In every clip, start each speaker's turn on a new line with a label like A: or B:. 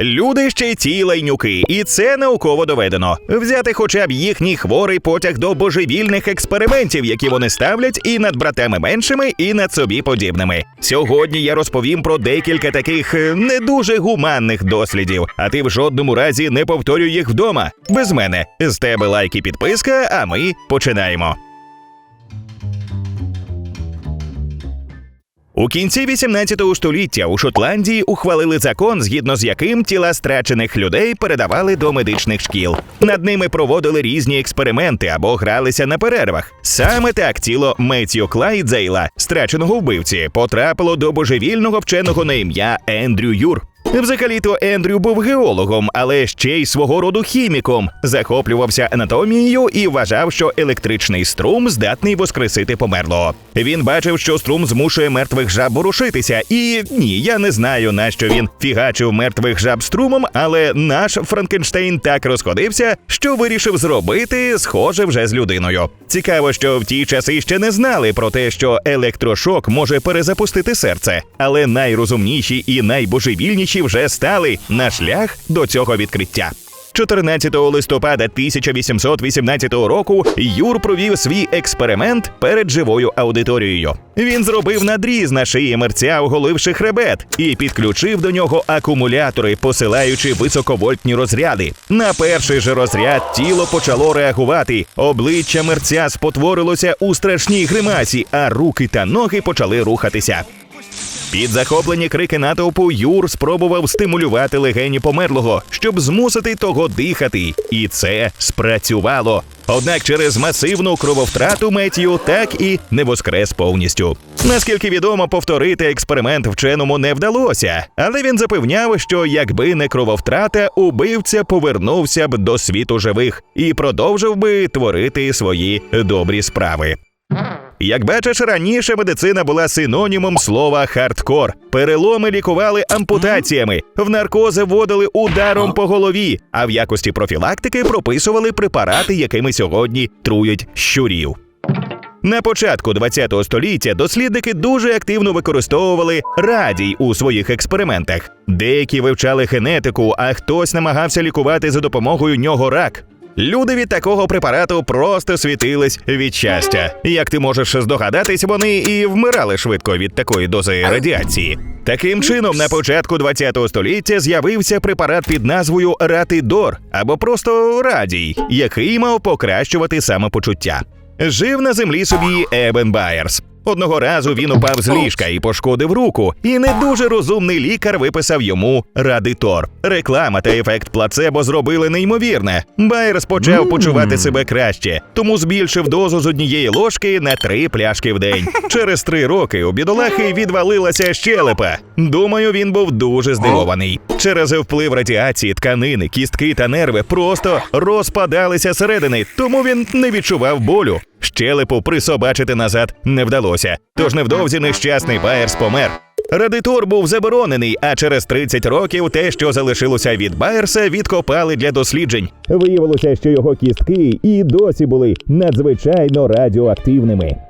A: Люди ще ті лайнюки, і це науково доведено. Взяти хоча б їхній хворий потяг до божевільних експериментів, які вони ставлять і над братами меншими, і над собі подібними. Сьогодні я розповім про декілька таких е, не дуже гуманних дослідів, а ти в жодному разі не повторюй їх вдома. Без мене з тебе лайк і підписка. А ми починаємо. У кінці 18 століття у Шотландії ухвалили закон, згідно з яким тіла страчених людей передавали до медичних шкіл. Над ними проводили різні експерименти або гралися на перервах. Саме так тіло Меттіо Клайдзейла, страченого вбивці, потрапило до божевільного вченого на ім'я Ендрю Юр. Взагалі-то Ендрю був геологом, але ще й свого роду хіміком, захоплювався анатомією і вважав, що електричний струм здатний воскресити померлого. Він бачив, що струм змушує мертвих жаб ворушитися. І ні, я не знаю, на що він фігачив мертвих жаб струмом, але наш Франкенштейн так розходився, що вирішив зробити схоже вже з людиною. Цікаво, що в ті часи ще не знали про те, що електрошок може перезапустити серце, але найрозумніші і найбожевільніші вже стали на шлях до цього відкриття. 14 листопада 1818 року Юр провів свій експеримент перед живою аудиторією. Він зробив надріз на шиї мерця, оголивши хребет, і підключив до нього акумулятори, посилаючи високовольтні розряди. На перший же розряд тіло почало реагувати. Обличчя мерця спотворилося у страшній гримасі, а руки та ноги почали рухатися. Під захоплені крики натовпу Юр спробував стимулювати легені померлого, щоб змусити того дихати, і це спрацювало. Однак через масивну крововтрату Меттію так і не воскрес повністю. Наскільки відомо, повторити експеримент вченому не вдалося, але він запевняв, що якби не крововтрата, убивця повернувся б до світу живих і продовжив би творити свої добрі справи. Як бачиш, раніше медицина була синонімом слова хардкор. Переломи лікували ампутаціями, в наркози вводили ударом по голові, а в якості профілактики прописували препарати, якими сьогодні трують щурів. На початку ХХ століття дослідники дуже активно використовували радій у своїх експериментах. Деякі вивчали генетику, а хтось намагався лікувати за допомогою нього рак. Люди від такого препарату просто світились від щастя. Як ти можеш здогадатись, вони і вмирали швидко від такої дози радіації. Таким чином, на початку ХХ століття з'явився препарат під назвою Ратидор або просто радій, який мав покращувати самопочуття. Жив на землі собі Ебен Байерс. Одного разу він упав з ліжка і пошкодив руку, і не дуже розумний лікар виписав йому радитор. Реклама та ефект плацебо зробили неймовірне. Байерс почав почувати себе краще, тому збільшив дозу з однієї ложки на три пляшки в день. Через три роки у бідолахи відвалилася щелепа. Думаю, він був дуже здивований. Через вплив радіації тканини, кістки та нерви просто розпадалися середини, тому він не відчував болю. Щелепу присобачити назад не вдалося. Тож невдовзі нещасний Байерс помер. Радитор був заборонений, а через 30 років те, що залишилося від Байерса, відкопали для досліджень. Виявилося, що його кістки і досі були надзвичайно радіоактивними.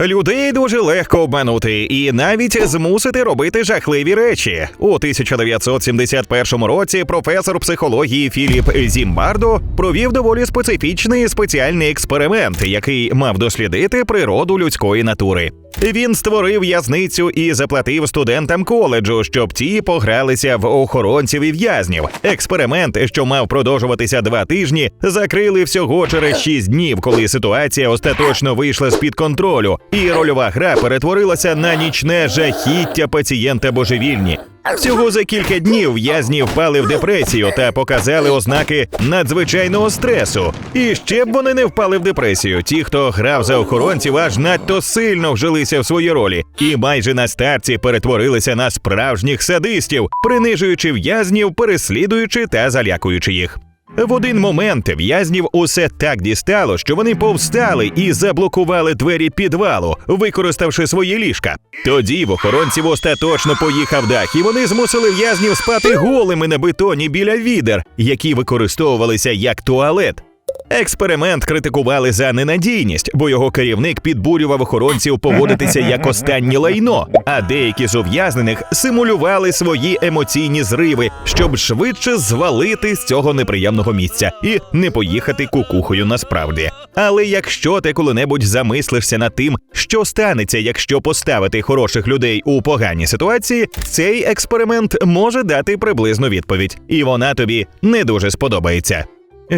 A: Людей дуже легко обманути і навіть змусити робити жахливі речі. У 1971 році професор психології Філіп Зімбардо провів доволі специфічний спеціальний експеримент, який мав дослідити природу людської натури. Він створив в'язницю і заплатив студентам коледжу, щоб ті погралися в охоронців і в'язнів. Експеримент, що мав продовжуватися два тижні, закрили всього через шість днів, коли ситуація остаточно вийшла з під контролю, і рольова гра перетворилася на нічне жахіття пацієнта божевільні. Всього за кілька днів в'язні впали в депресію та показали ознаки надзвичайного стресу. І ще б вони не впали в депресію. Ті, хто грав за охоронців, аж надто сильно вжилися в свої ролі, і майже на старці перетворилися на справжніх садистів, принижуючи в'язнів, переслідуючи та залякуючи їх. В один момент в'язнів усе так дістало, що вони повстали і заблокували двері підвалу, використавши свої ліжка. Тоді в охоронців остаточно поїхав дах, і вони змусили в'язнів спати голими на бетоні біля відер, які використовувалися як туалет. Експеримент критикували за ненадійність, бо його керівник підбурював охоронців поводитися як останнє лайно, а деякі з ув'язнених симулювали свої емоційні зриви, щоб швидше звалити з цього неприємного місця і не поїхати кукухою насправді. Але якщо ти коли-небудь замислишся над тим, що станеться, якщо поставити хороших людей у погані ситуації, цей експеримент може дати приблизну відповідь, і вона тобі не дуже сподобається.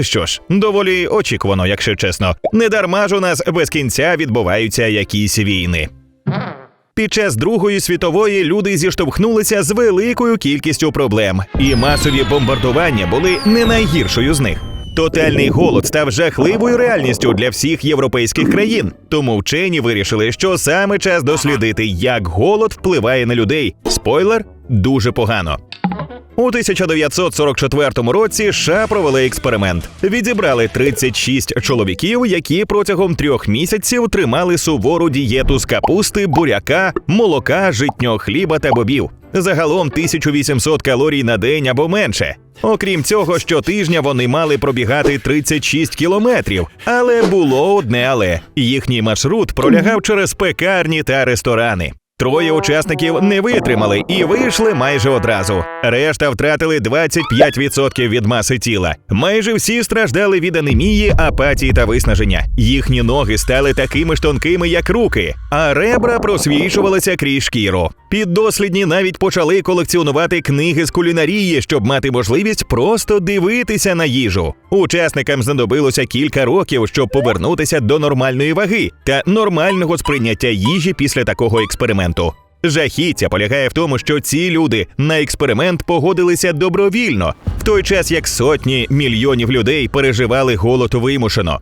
A: Що ж, доволі очікувано, якщо чесно. Не дарма ж у нас без кінця відбуваються якісь війни. Під час Другої світової люди зіштовхнулися з великою кількістю проблем, і масові бомбардування були не найгіршою з них. Тотальний голод став жахливою реальністю для всіх європейських країн. Тому вчені вирішили, що саме час дослідити, як голод впливає на людей. Спойлер дуже погано. У 1944 році США провели експеримент. Відібрали 36 чоловіків, які протягом трьох місяців тримали сувору дієту з капусти, буряка, молока, житнього хліба та бобів. Загалом 1800 калорій на день або менше. Окрім цього, щотижня вони мали пробігати 36 кілометрів. Але було одне але їхній маршрут пролягав через пекарні та ресторани. Троє учасників не витримали і вийшли майже одразу. Решта втратили 25% від маси тіла. Майже всі страждали від анемії, апатії та виснаження. Їхні ноги стали такими ж тонкими, як руки, а ребра просвічувалися крізь шкіру. Піддослідні навіть почали колекціонувати книги з кулінарії, щоб мати можливість просто дивитися на їжу. Учасникам знадобилося кілька років, щоб повернутися до нормальної ваги та нормального сприйняття їжі після такого експерименту. Жахіття полягає в тому, що ці люди на експеримент погодилися добровільно, в той час як сотні мільйонів людей переживали голод вимушено.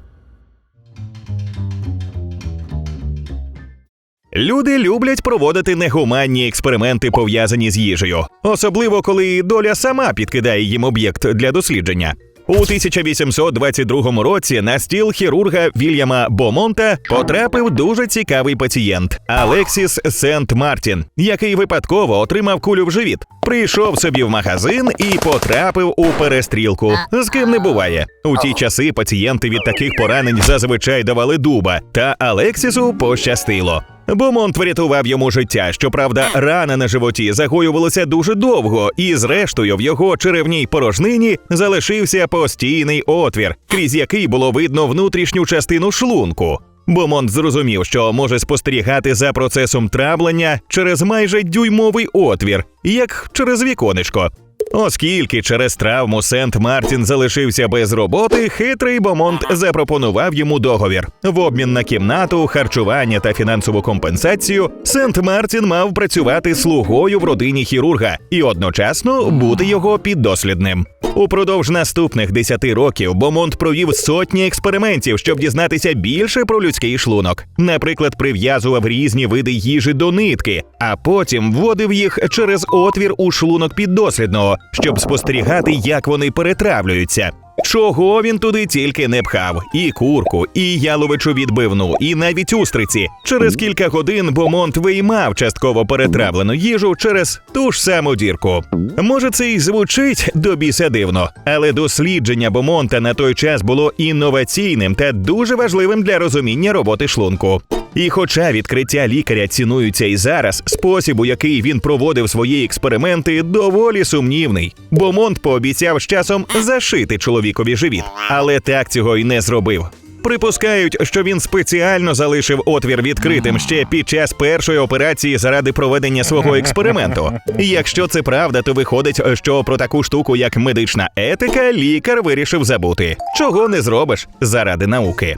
A: Люди люблять проводити негуманні експерименти, пов'язані з їжею, особливо коли доля сама підкидає їм об'єкт для дослідження. У 1822 році на стіл хірурга Вільяма Бомонта потрапив дуже цікавий пацієнт Алексіс Сент Мартін, який випадково отримав кулю в живіт. Прийшов собі в магазин і потрапив у перестрілку. З ким не буває. У ті часи пацієнти від таких поранень зазвичай давали дуба, та Алексісу пощастило. Бомонт врятував йому життя. Щоправда, рана на животі загоювалася дуже довго, і зрештою в його черевній порожнині залишився постійний отвір, крізь який було видно внутрішню частину шлунку. Бомонт зрозумів, що може спостерігати за процесом травлення через майже дюймовий отвір, як через віконечко. Оскільки через травму Сент Мартін залишився без роботи, хитрий Бомонт запропонував йому договір. В обмін на кімнату, харчування та фінансову компенсацію Сент Мартін мав працювати слугою в родині хірурга і одночасно бути його піддослідним. Упродовж наступних 10 років Бомонт провів сотні експериментів, щоб дізнатися більше про людський шлунок. Наприклад, прив'язував різні види їжі до нитки, а потім вводив їх через отвір у шлунок піддослідного, щоб спостерігати, як вони перетравлюються. Чого він туди тільки не пхав: і курку, і яловичу відбивну, і навіть устриці. Через кілька годин Бомонт виймав частково перетравлену їжу через ту ж саму дірку. Може, це й звучить до біса дивно, але дослідження Бомонта на той час було інноваційним та дуже важливим для розуміння роботи шлунку. І хоча відкриття лікаря цінуються і зараз, спосіб, у який він проводив свої експерименти, доволі сумнівний. Бомонт пообіцяв з часом зашити чоловікові живіт, але так цього й не зробив. Припускають, що він спеціально залишив отвір відкритим ще під час першої операції заради проведення свого експерименту. Якщо це правда, то виходить, що про таку штуку, як медична етика, лікар вирішив забути, чого не зробиш заради науки.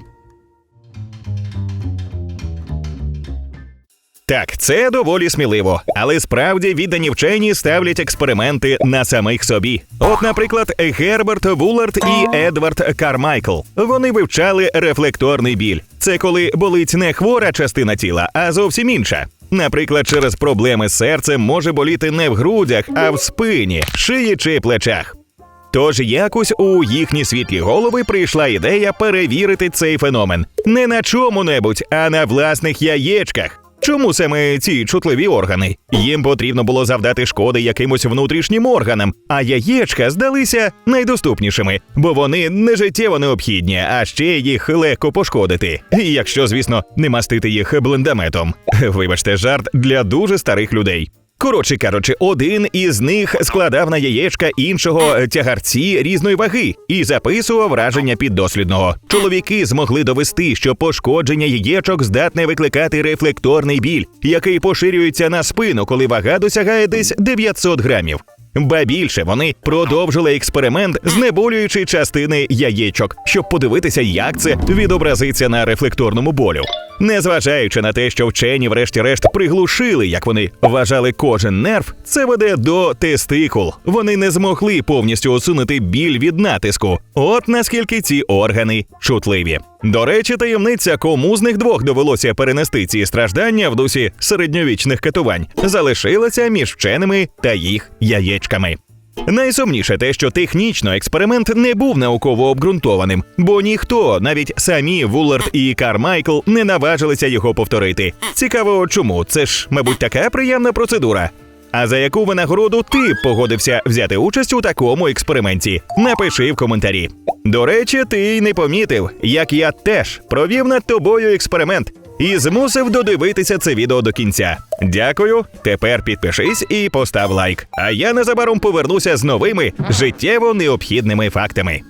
A: Так, це доволі сміливо, але справді віддані вчені ставлять експерименти на самих собі. От, наприклад, Герберт Вулард і Едвард Кармайкл. Вони вивчали рефлекторний біль. Це коли болить не хвора частина тіла, а зовсім інша. Наприклад, через проблеми з серцем може боліти не в грудях, а в спині, шиї чи плечах. Тож якось у їхні світлі голови прийшла ідея перевірити цей феномен не на чому-небудь, а на власних яєчках. Чому саме ці чутливі органи? Їм потрібно було завдати шкоди якимось внутрішнім органам, а яєчка здалися найдоступнішими, бо вони не життєво необхідні, а ще їх легко пошкодити. Якщо, звісно, не мастити їх блендометом. Вибачте, жарт для дуже старих людей. Коротше кажучи, один із них складав на яєчка іншого тягарці різної ваги і записував враження піддослідного. Чоловіки змогли довести, що пошкодження яєчок здатне викликати рефлекторний біль, який поширюється на спину, коли вага досягає десь 900 грамів. Ба більше вони продовжили експеримент, знеболюючи частини яєчок, щоб подивитися, як це відобразиться на рефлекторному болю. Незважаючи на те, що вчені, врешті-решт, приглушили, як вони вважали, кожен нерв, це веде до тестикул. Вони не змогли повністю усунути біль від натиску. От наскільки ці органи чутливі. До речі, таємниця, кому з них двох довелося перенести ці страждання в дусі середньовічних катувань, залишилася між вченими та їх яєчками. Найсумніше те, що технічно експеримент не був науково обґрунтованим, бо ніхто, навіть самі Вуллард і Кармайкл, не наважилися його повторити. Цікаво, чому це ж, мабуть, така приємна процедура. А за яку винагороду ти погодився взяти участь у такому експерименті? Напиши в коментарі. До речі, ти й не помітив, як я теж провів над тобою експеримент і змусив додивитися це відео до кінця. Дякую. Тепер підпишись і постав лайк. А я незабаром повернуся з новими життєво необхідними фактами.